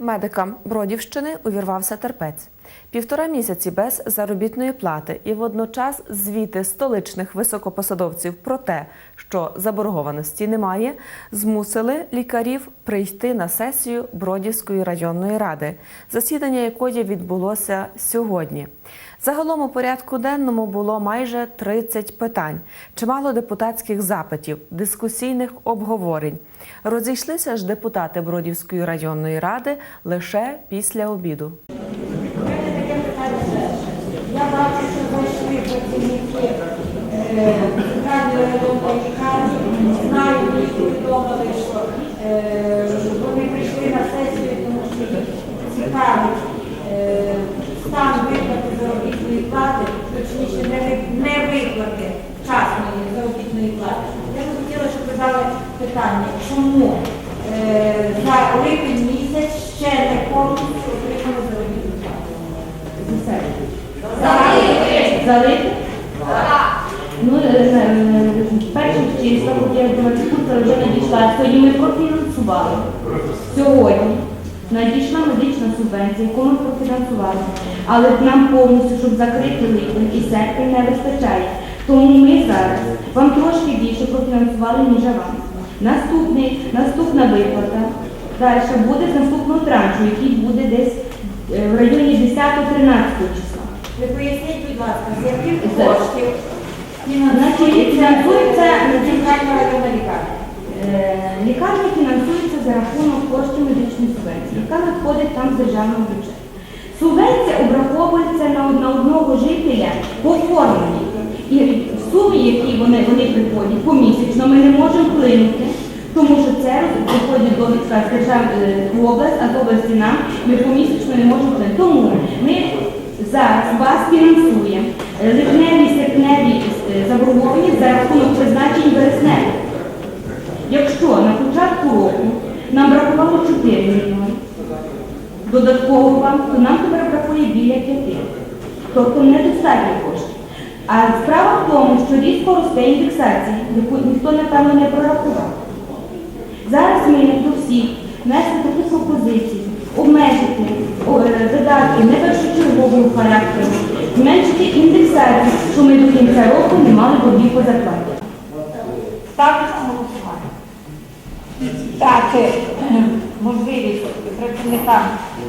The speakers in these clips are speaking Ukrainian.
Медикам Бродівщини увірвався терпець. Півтора місяці без заробітної плати і водночас звіти столичних високопосадовців про те, що заборгованості немає, змусили лікарів прийти на сесію Бродівської районної ради, засідання якої відбулося сьогодні. Загалом у порядку денному було майже 30 питань, чимало депутатських запитів, дискусійних обговорень. Розійшлися ж депутати Бродівської районної ради лише після обіду. Я бачу, що зайшли працівники е, лікарні. Знаю, мені повідомили, що е, вони прийшли на сесію, тому що цікавить е, стан виплати заробітної плати, точніше, не, ви- не виплати вчасної заробітної плати. Я б хотіла, щоб ви дали питання, чому е, за липень місяць ще не повністю отримали заробітну плату? За себе. Залити? Ну, е, е, перших числах, от думаю, тут вже надійшла. Сьогодні ми профінансували. Сьогодні надійшла медична субвенція, яку ми профінансували. Але нам повністю, щоб закрити липень і серпень, не вистачає. Тому ми зараз вам трошки більше профінансували, ніж аванс. Наступний, наступна виплата далі буде з наступного траншу, який буде десь е, в районі 10-13 числа. Ви поясніть, будь ласка, з яких коштів фінансується районна лікарня? Е, Лікарня фінансується за рахунок коштів медичної субвенції, яка надходить там з державного бюджету. Субвенція обраховується на, одного жителя по формулі. І суми, які вони, вони приходять помісячно, ми не можемо вплинути, тому що це приходить довідка з держав е, в область, а області нам ми помісячно не можемо вплинути. Тому ми зараз вас фінансуємо е, липневі, серпневі заборгованість за рахунок призначень вересневих. Якщо на початку року нам бракувало 4 мільйони, додатково вам, то нам тепер бракує біля 5. Тобто недостатньо коштів. А справа в тому, що різко росте індексація, яку ніхто, напевно, не прорахував. Зараз ми до всіх внесли таку пропозицію, обмежити е, видатки не першочергового характеру, зменшити індексацію, що ми до кінця року не мали боргів по зарплаті. На голосування. Е, можливість працівникам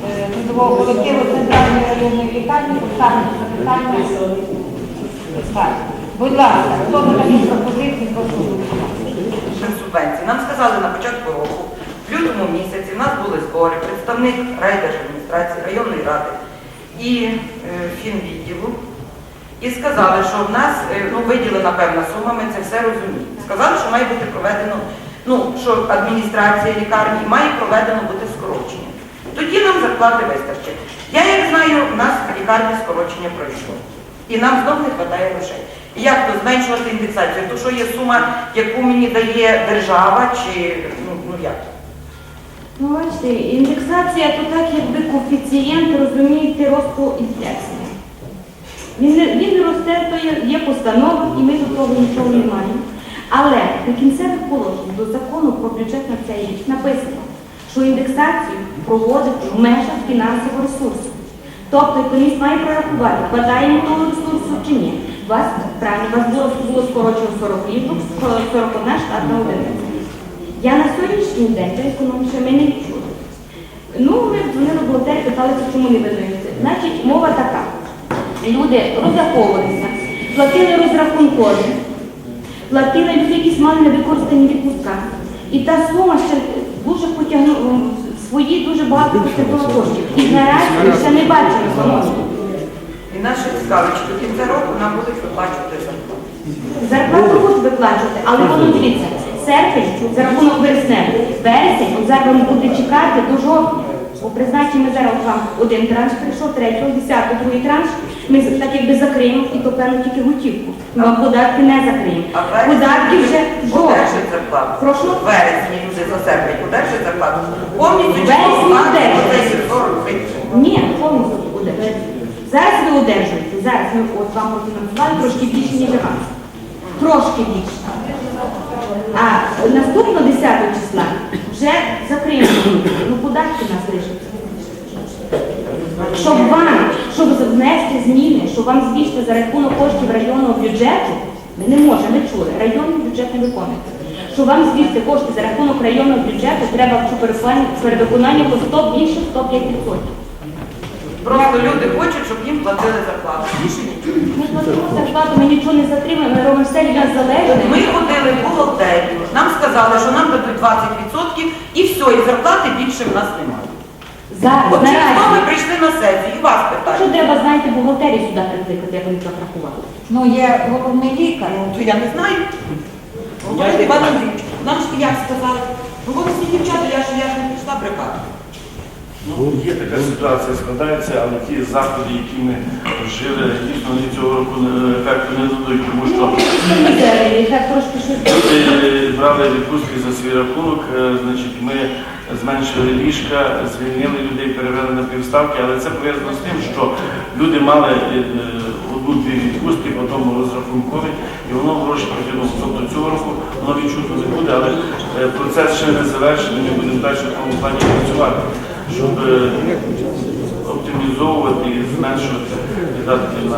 е, трудового колективу центральної районної лікарні поставити запитання. Будь ласка, хто за такі пропозиції, субвенції. Нам сказали на початку року, в лютому місяці в нас були збори, представник райдержадміністрації, районної ради і е, фінвідділу. І сказали, що в нас е, ну, виділена певна сума, ми це все розуміємо. Сказали, що має бути проведено, ну, що адміністрація лікарні має проведено бути скорочення. Тоді нам зарплати вистачить. Я як знаю, у нас в лікарні скорочення пройшло. І нам знов не вистачає грошей. І Як то зменшувати індексацію? То що є сума, яку мені дає держава, чи ну, ну як? Ну, бачите, індексація то так, якби коефіцієнт, розумієте, росту інфляції. Він, він росте, то є, є постанова, і ми до того нічого не маємо. Але до кінцевих положень до закону про бюджет на цей рік написано, що індексацію проводить в межах фінансового ресурсу. Тобто економіст має прорахувати, хватає йому того ресурсу чи ні. У вас правильно, у вас було, було скорочено 40 ліжок, 41 штатна одиниця. Я на сьогоднішній день та економіше ми не чули. Ну, ми дзвонили в бухгалтерію, питалися, чому не видається. Значить, мова така. Люди розраховувалися, платили розрахункові, платили люди, якісь мали невикористані відпустка. І та сума ще дуже потягнула, свої дуже багато потягнула коштів. І наразі ми ще не бачили. І ще цікавить, чи до кінця року нам будуть виплачувати зарплату. Зарплату будуть виплачувати, але воно дивіться, серпень за рахунок вересневих, вересень, от зараз будете чекати до жовтня. Бо призначимо зараз вам один транш прийшов, третього, десятого, другий транш. Ми так якби закриємо і то певно тільки готівку. Ми вам податки не закриємо. А вересні Податки люди вже жовтні. одержать зарплату. Прошу? В вересні люди за серпень одержать зарплату. Повністю чи Вересні одержать. оцей 40? Ні, повністю буде. Зараз ви одержуєте. Зараз ми от вам профінансували трошки більше, ніж аванс. Трошки більше. А наступного 10 числа вже закриємо. Ну податки нас лишаться. щоб вам, щоб внести зміни, щоб вам збільшити за рахунок коштів районного бюджету, ми не можемо, не чули, районний бюджет не виконується. Щоб вам збільшити кошти за рахунок районного бюджету, треба в перевиконання по 100 більше 105%. Просто люди хочуть, щоб їм платили зарплату. Більше нічого. Ми платимо зарплату, ми нічого не затримуємо, ми робимо все від нас залежне. Ми ходили в бухгалтерію, нам сказали, що нам дадуть 20% і все, і зарплати більше в нас немає. Зараз, От через то ми наразі. прийшли на сесію і вас Що питають. треба, знаєте, бухгалтерію сюди прикликати, як вони так рахували. Ну, є головний лікар. Ну, то я не знаю. Говорить Іван Андрійович, нам ж як сказали, ну от всі дівчата, я ж я ж не прийшла брехати. Ну, є така ситуація складається, але ті заходи, які ми вжили, дійсно вони цього року е, ефекту не дадуть, тому що Так трошки щось. люди брали відпустки за свій рахунок, е, значить ми зменшили ліжка, звільнили людей, перевели на півставки, але це пов'язано з тим, що люди мали е, е, одну-дві відпустки, потім розрахункові, і воно гроші потягнуло. Тобто цього року воно відчутно не буде, але е, процес ще не завершений, ми будемо далі в тому плані працювати, щоб е, оптимізовувати і зменшувати видатки на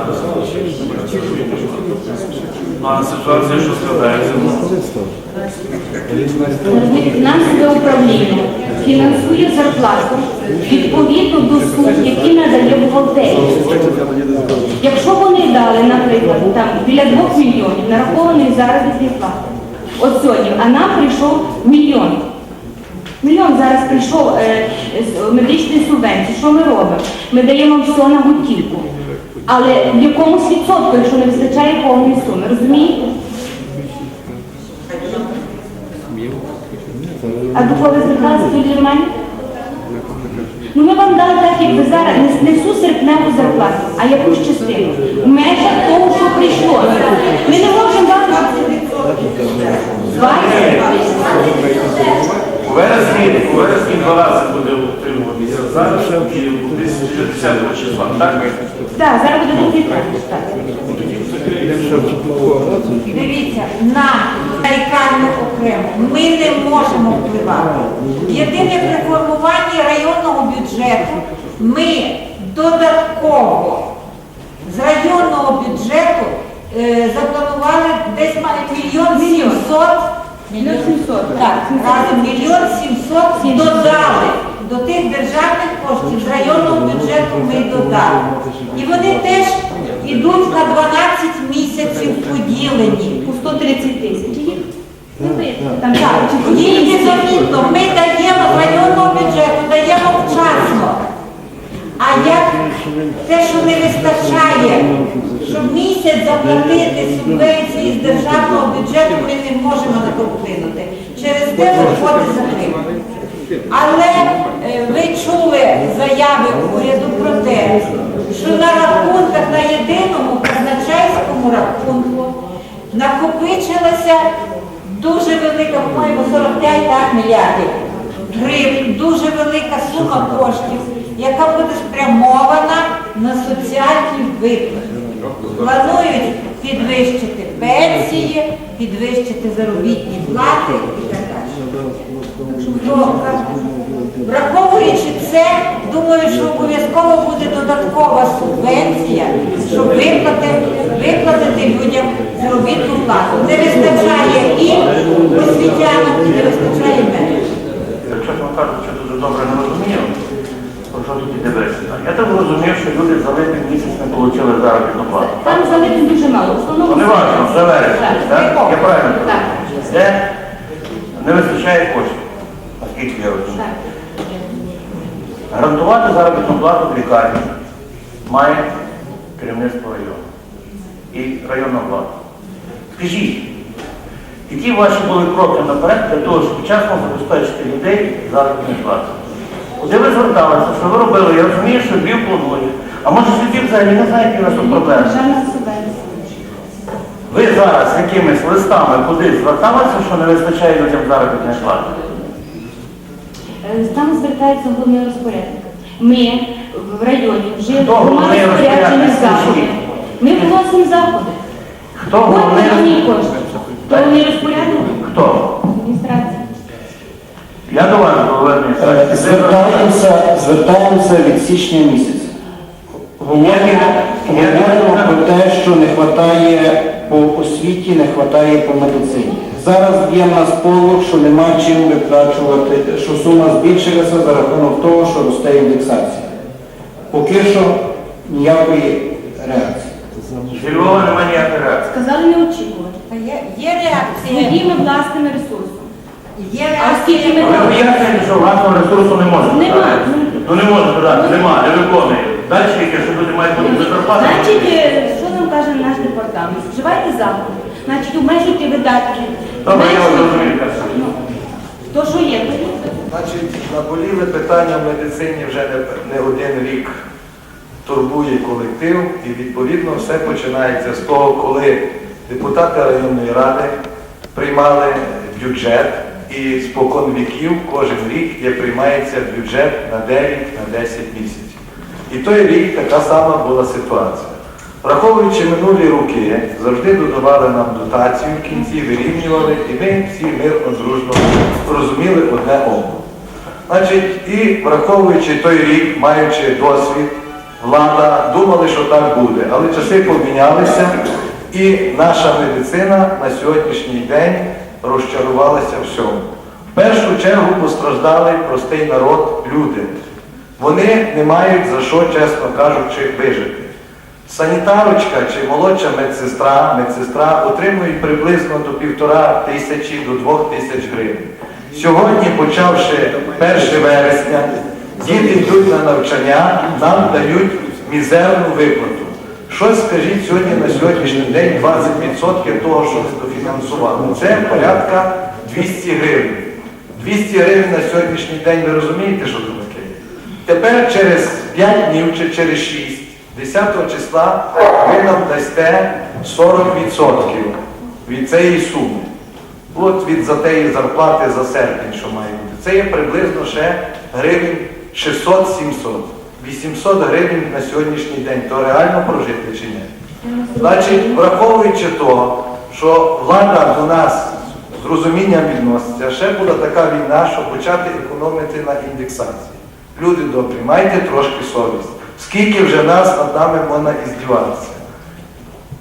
Ну, а ситуація, що складається, Фінансове управління фінансує зарплату відповідно до сум, які надає бухгалтерія. Якщо вони дали, наприклад, там біля 2 мільйонів нарахованої заробітної плати, от сьогодні, а нам прийшов мільйон. Мільйон зараз прийшов е, з медичної субвенції. Що ми робимо? Ми даємо все на готівку. Але в якомусь відсотку, якщо не вистачає повної суми, розумієте? А до кого ви зверталися тоді до мене? Ну ми вам дали так, як ви зараз не, не всю серпневу зарплату, а якусь частину. В межах того, що прийшло. Ми не можемо дати 20. У вересні, у вересні два рази буде утримуватися зараз і десь 10 числа. Так? Так, зараз буде до кілька. Дивіться, на лікарню окремо ми не можемо впливати. Єдине при формуванні районного бюджету ми додатково з районного бюджету е, запланували десь має мільйон сімсот. Мільйон сімсот. Так, разом мільйон сімсот додали до тих державних коштів з районного бюджету ми додали. І вони теж йдуть на 12 місяців поділені. У 130 тисяч. Ну, незамітно ми даємо з районного бюджету, даємо вчасно. А як те, що не вистачає, щоб місяць заплатити субвенції з державного бюджету, ми не можемо на то вплинути. Через те виходить затримання. Але е, ви чули заяви уряду про те, що на рахунках на єдиному казначейському рахунку накопичилася дуже велика, по-моєму, 45 мільярдів гривень, дуже велика сума коштів, яка буде спрямована на соціальні виплати. Планують підвищити пенсії, підвищити заробітні плати і так далі. Враховуючи це, думаю, що обов'язково буде додаткова субвенція, щоб виплати, виплатити людям заробітну плату. Не вистачає і освітянам, і не вистачає медиків. Чесно кажучи, дуже добре не розумію, про що тут іде бесіда. Я так розумів, що люди за липень місяць не отримали заробітну плату. Там залишень дуже мало. Основному не важливо, за вересень, так? Я правильно розумію? Де не вистачає коштів, наскільки я розумію. Гарантувати заробітну плату в лікарні має керівництво району і районна влада. Скажіть, які ваші були кроки наперед для того, щоб вчасно забезпечити людей заробітною платою? Куди ви зверталися, що ви робили? Я розумію, що Львів планує. А може Львів взагалі не знає, які у нас тут проблеми? Ви зараз якимись листами кудись зверталися, що не вистачає людям заробітної плати? Е, Там звертається головний розпорядник. Ми в районі вже Хто головний розпоряджені заходи. Ми вносимо заходи. Хто головний? кошти. Хто розпорядник? Хто? Адміністрація. Я до вас, головний. Е, Звертаємося, звертаємося від січня місяця. Говоримо, говоримо про те, що не вистачає по освіті, не вистачає по медицині. Зараз є в нас полог, що нема чим виплачувати, що сума збільшилася за рахунок того, що росте індексація. Поки що ніякої реакції. Зі Львова немає ніякої реакції. Сказали не очікувати. Та Є, є реакція. Своїми власними ресурсами. Є А скільки реакція. ми Але пояснюєте, що власного ресурсу не може. Нема. додати. Ну не може додати, нема, не виконує. Далі тільки, що люди мають бути зарплати. Значить, е, що нам каже наш департамент? Вживайте заходи. Значить, обмежуйте видатки. Добре, я вас Зменшуйте. розумію. Ну, То, що є, то є. Значить, наболіли питання в медицині вже не, не один рік турбує колектив, і відповідно все починається з того, коли депутати районної ради приймали бюджет, і спокон віків кожен рік є приймається бюджет на 9 на 10 місяців. І той рік така сама була ситуація. Враховуючи минулі роки, завжди додавали нам дотацію в кінці, вирівнювали, і ми всі мирно, дружно розуміли одне одного. Значить, і враховуючи той рік, маючи досвід, влада думали, що так буде. Але часи помінялися, і наша медицина на сьогоднішній день розчарувалася всьому. В першу чергу постраждали простий народ, люди. Вони не мають за що, чесно кажучи, вижити. Санітарочка чи молодша медсестра, медсестра отримують приблизно до півтора тисячі до двох тисяч гривень. Сьогодні, почавши 1 вересня, діти йдуть на навчання, нам дають мізерну виплату. Щось скажіть сьогодні на сьогоднішній день 20% того, що ми дофінансували. Це порядка 200 гривень. 200 гривень на сьогоднішній день, ви розумієте, що це таке? Тепер через 5 днів чи через 6, 10 числа, ви нам дасте 40% від цієї суми. От від за тієї зарплати за серпень, що має бути. Це є приблизно ще гривень 600-700. 800 гривень на сьогоднішній день. То реально прожити чи ні? Значить, враховуючи того, що влада до нас з розумінням відноситься, ще була така війна, що почати економити на індексації. Люди добрі, майте трошки совість. Скільки вже нас над нами можна іздіватися?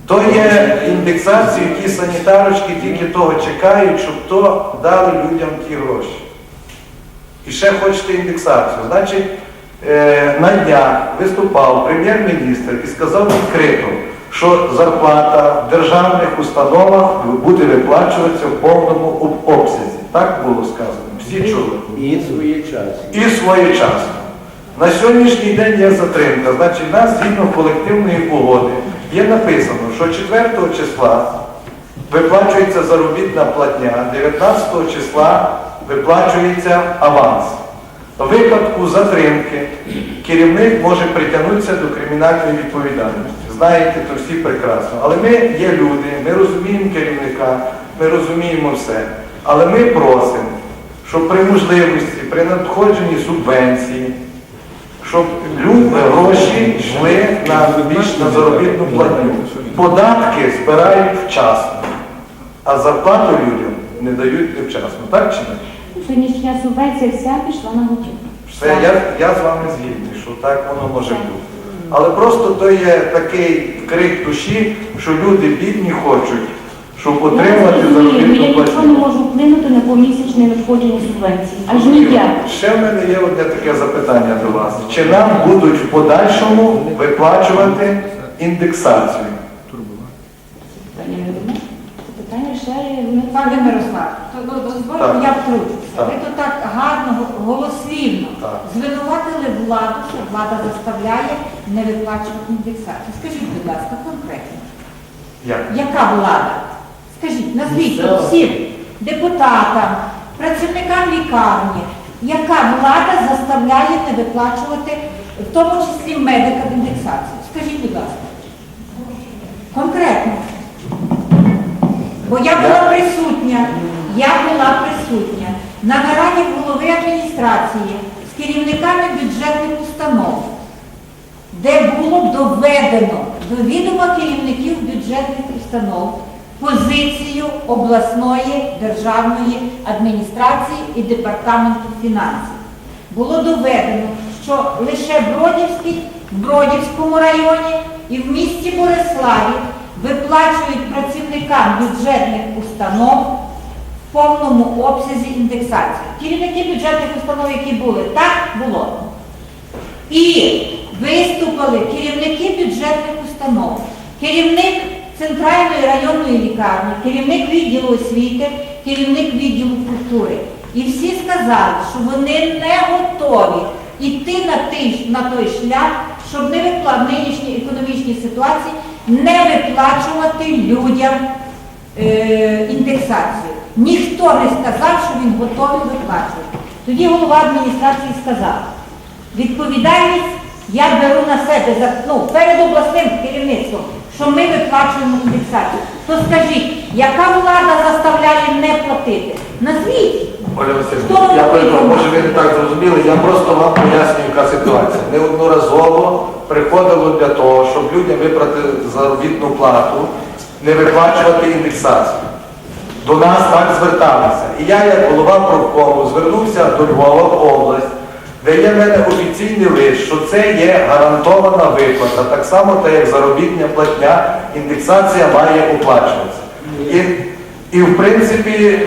То є індексації, ті санітарочки тільки того чекають, щоб то дали людям ті гроші. І ще хочете індексацію. Значить, е, на днях виступав прем'єр-міністр і сказав відкрито, що зарплата в державних установах буде виплачуватися в повному обсязі. Так було сказано. Всі чули. І своєчасно. І своєчасно. На сьогоднішній день є затримка. Значить, в нас згідно колективної угоди є написано, що 4 числа виплачується заробітна платня, 19 числа виплачується аванс. В випадку затримки керівник може притягнутися до кримінальної відповідальності. Знаєте, то всі прекрасно. Але ми є люди, ми розуміємо керівника, ми розуміємо все. Але ми просимо, щоб при можливості, при надходженні субвенції, щоб гроші йшли на на заробітну платню. Податки збирають вчасно, а зарплату людям не дають невчасно. Так чи ні? Сьогоднішня субвенція вся пішла на готівку. Все, я, я з вами згідний, що так воно може бути. Але просто то є такий крик душі, що люди бідні хочуть, щоб отримати заробітну Я нічого не платню. можу вплинути на помісячне надходження субвенції. Аж ніяк. Ще в мене є одне таке запитання до вас. Чи нам будуть в подальшому виплачувати індексацію? Не. Це питання ще ми Пане Так. я втручуся. Так. Ви тут так гарно, голослівно Так. звинуватили владу, що влада заставляє не виплачувати індексацію. Скажіть, будь ласка, конкретно, Як? яка влада? Скажіть, назвіть тут всім депутатам, працівникам лікарні, яка влада заставляє не виплачувати, в тому числі медикам індексацію? Скажіть, будь ласка. Конкретно. Бо я була присутня, я була присутня на нараді голови адміністрації з керівниками бюджетних установ, де було доведено до відома керівників бюджетних установ позицію обласної державної адміністрації і департаменту фінансів. Було доведено, що лише в Бродівському районі і в місті Бориславі виплачують працівникам бюджетних установ повному обсязі індексації. Керівники бюджетних установ, які були, так було. І виступили керівники бюджетних установ, керівник центральної районної лікарні, керівник відділу освіти, керівник відділу культури. І всі сказали, що вони не готові йти на той, на той шлях, щоб не в нинішній економічній ситуації не виплачувати людям е, індексацію. Ніхто не сказав, що він готовий виплачувати. Тоді голова адміністрації сказав, відповідальність я беру на себе за, ну, перед обласним керівництвом, що ми виплачуємо індексацію. То скажіть, яка влада заставляє не платити? Назвіть. Оля Васильівна, я перепрошую, може ви не так зрозуміли, я просто вам пояснюю, яка ситуація. Неодноразово приходило для того, щоб людям виплатити заробітну плату, не виплачувати індексацію. До нас так зверталися. І я, як голова профкому, звернувся до Львова в область, де є в мене офіційний лист, що це є гарантована виплата, так само, так як заробітня платня, індексація має оплачуватися. І, і в принципі,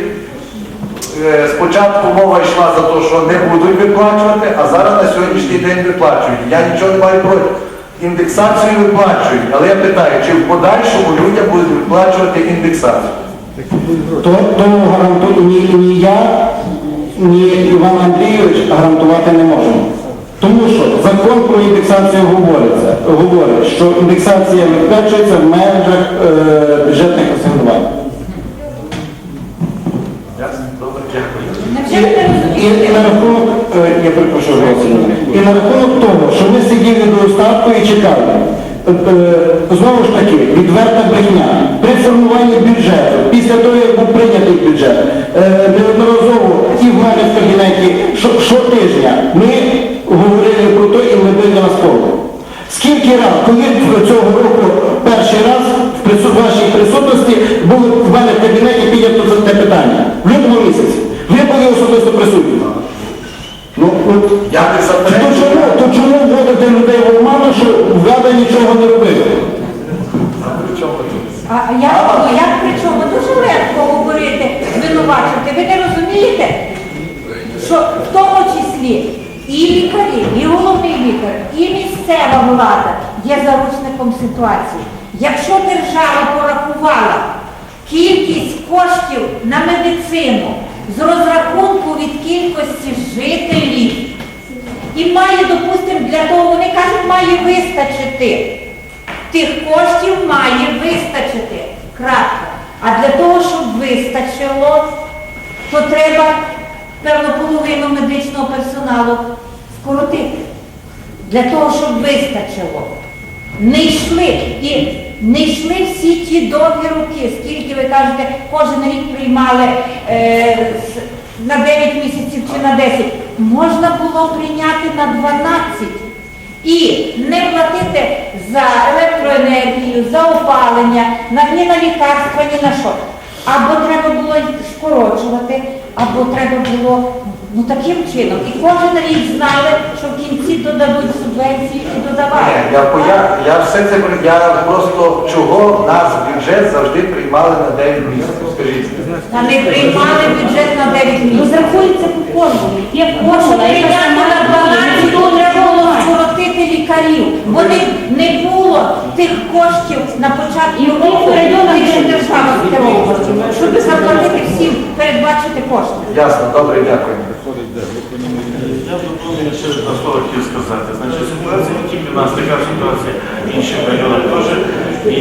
Е, Спочатку мова йшла за те, що не будуть виплачувати, а зараз на сьогоднішній день виплачують. Я нічого не маю проти. Індексацію виплачують, але я питаю, чи в подальшому людям будуть виплачувати індексацію? То, то гаранту, ні, ні я, ні Іван Андрійович гарантувати не можемо. Тому що закон про індексацію говориться, говорить, що індексація виплачується в межах е, бюджетних асигнувань. І, і на рахунок, е, я перепрошую, і на рахунок того, що ми сиділи до останку і чекали, е, е, знову ж таки, відверта брехня. При формуванні бюджету, після того, як був прийнятий бюджет, е, неодноразово і в мене в кабінеті щотижня ми говорили про те і на столу. Скільки раз, коли цього року перший раз в вашій присутності було в мене в кабінеті піднято за те питання? В лютому місяці. Ви були особисто присутні. Ну, ну, Я не то чому, то чому вводити людей в оману, що влада нічого не робила? В чому тут? А а як, ну, як при чому? Дуже легко говорити, звинувачувати. Ви не розумієте, що в тому числі і лікарі, і головний лікар, і місцева влада є заручником ситуації. Якщо держава порахувала кількість коштів на медицину з розрахунку від кількості жителів, і має, допустимо, для того, вони кажуть, має вистачити. Тих коштів має вистачити. Крапка. А для того, щоб вистачило, то треба певно половину медичного персоналу скоротити. Для того, щоб вистачило. Не йшли і не йшли всі ті довгі роки, скільки ви кажете, кожен рік приймали е, на 9 місяців чи на 10. Можна було прийняти на 12 і не платити за електроенергію, за опалення, ні на лікарства, ні на що. Або треба було скорочувати, або треба було ну таким чином. І кожен рік знали, що в кінці додадуть субвенції і додавали. Ні, я, поя... я все це я просто чого нас бюджет завжди приймали на 9 місяців, скажіть. Та не приймали бюджет на 9 місяців. Розрахується по формулі. Є формула, яка прийняти на 12, то треба було скоротити лікарів. Бо не, не було тих коштів на початку року, що де- держава скеровувала, щоб заплатити всім, передбачити кошти. Ясно, добре, дякую. Я доповню ще два слова хотів сказати. Значить, ситуація не тільки в нас, така ситуація в інших районах теж. І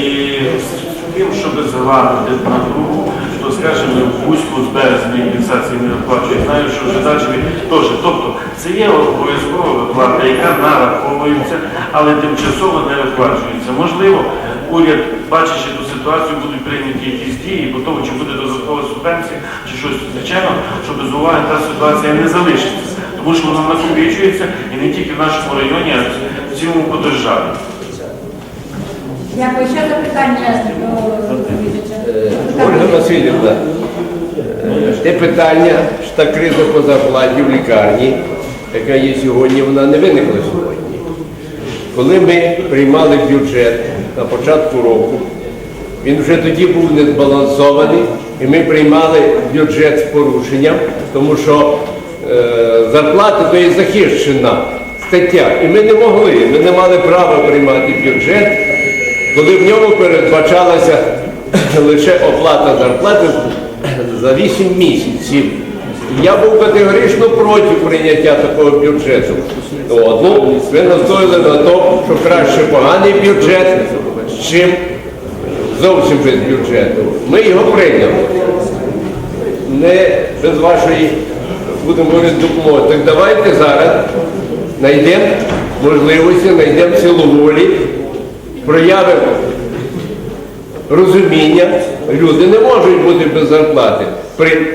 з тим, щоб заладити на другу, скажімо, в Бузьку з березня індексації не виплачують. Знаю, що в Жидачеві теж. Тобто це є обов'язкова виплата, яка нараховується, але тимчасово не виплачується. Можливо, уряд, бачачи ту ситуацію, будуть прийняті якісь дії, бо того, чи буде додаткова субвенція, чи щось звичайно, що без уваги та ситуація не залишиться. Тому що вона накопичується і не тільки в нашому районі, а в цілому по державі. Дякую. Ще запитання доповідача. Ольга Васильівна, е, те питання, що та криза по зарплаті в лікарні, яка є сьогодні, вона не виникла сьогодні. коли ми приймали бюджет на початку року, він вже тоді був не збалансований, і ми приймали бюджет з порушенням, тому що е, зарплата то є захищена стаття. І ми не могли, ми не мали права приймати бюджет, коли в ньому передбачалася лише оплата зарплати за 8 місяців. Я був категорично проти прийняття такого бюджету. Ну, ви настояли на тому, що краще поганий бюджет, чим зовсім без бюджету. Ми його прийняли. Не без вашої, будемо говорити, допомоги. Так давайте зараз знайдемо можливості, знайдемо силу волі, проявимо розуміння. Люди не можуть бути без зарплати. При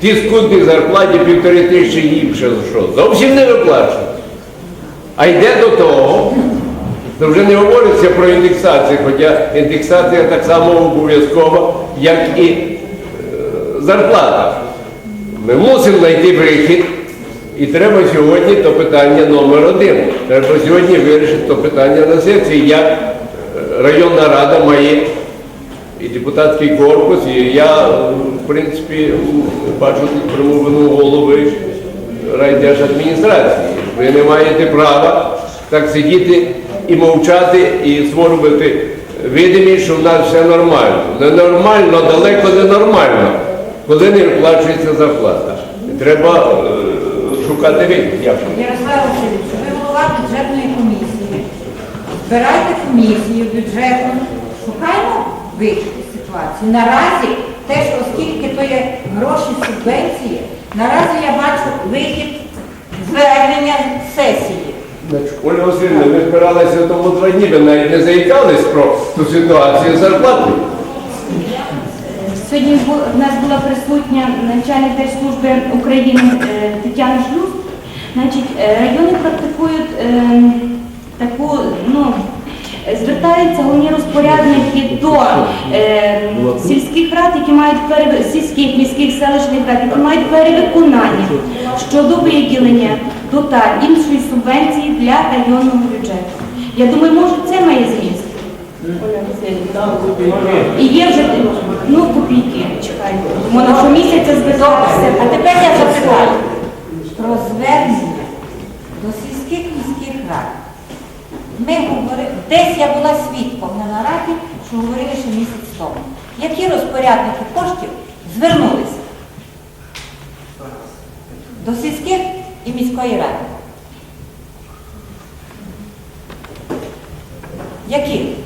тій скудній зарплаті півтори тисячі їм ще що, зовсім не виплачують. А йде до того, то вже не говориться про індексацію, хоча індексація так само обов'язкова, як і е, зарплата. Ми мусимо знайти вихід, і треба сьогодні то питання номер один. Треба сьогодні вирішити то питання на сесії, як е, районна рада має і депутатський корпус, і я, е, в принципі, бачу тут примовину голови райдержадміністрації. Ви не маєте права так сидіти і мовчати, і створювати видимість, що в нас все нормально. Ненормально, далеко не нормально, коли не виплачується зарплата. Треба е, шукати вихід. Ярослав ви голова бюджетної комісії. Збирайте комісію бюджетну, шукаємо вихід із ситуації. Наразі те, що оскільки то є гроші субвенції, наразі я бачу вихід звернення сесії. Оля Васильівна, ми збиралися тому два дні, ви навіть не заїкались про ту ситуацію з зарплатою. Сьогодні в нас була присутня начальник Держслужби України е, Тетяна Шлюз. Значить, е, райони практикують е, таку, ну, звертаються головні розпорядники до е, сільських рад, які мають пере- сільських, міських, селищних рад, які мають перевиконання щодо виділення дота іншої субвенції для районного бюджету. Я думаю, може це має зміст. І є вже ну копійки, чекайте. Воно щомісяця звертатися. А тепер я запитаю про звернення до сільських міських рад. Ми говорили, десь я була свідком на нараді, що говорили ще місяць тому. Які розпорядники коштів звернулися до сільських і міської ради? Які?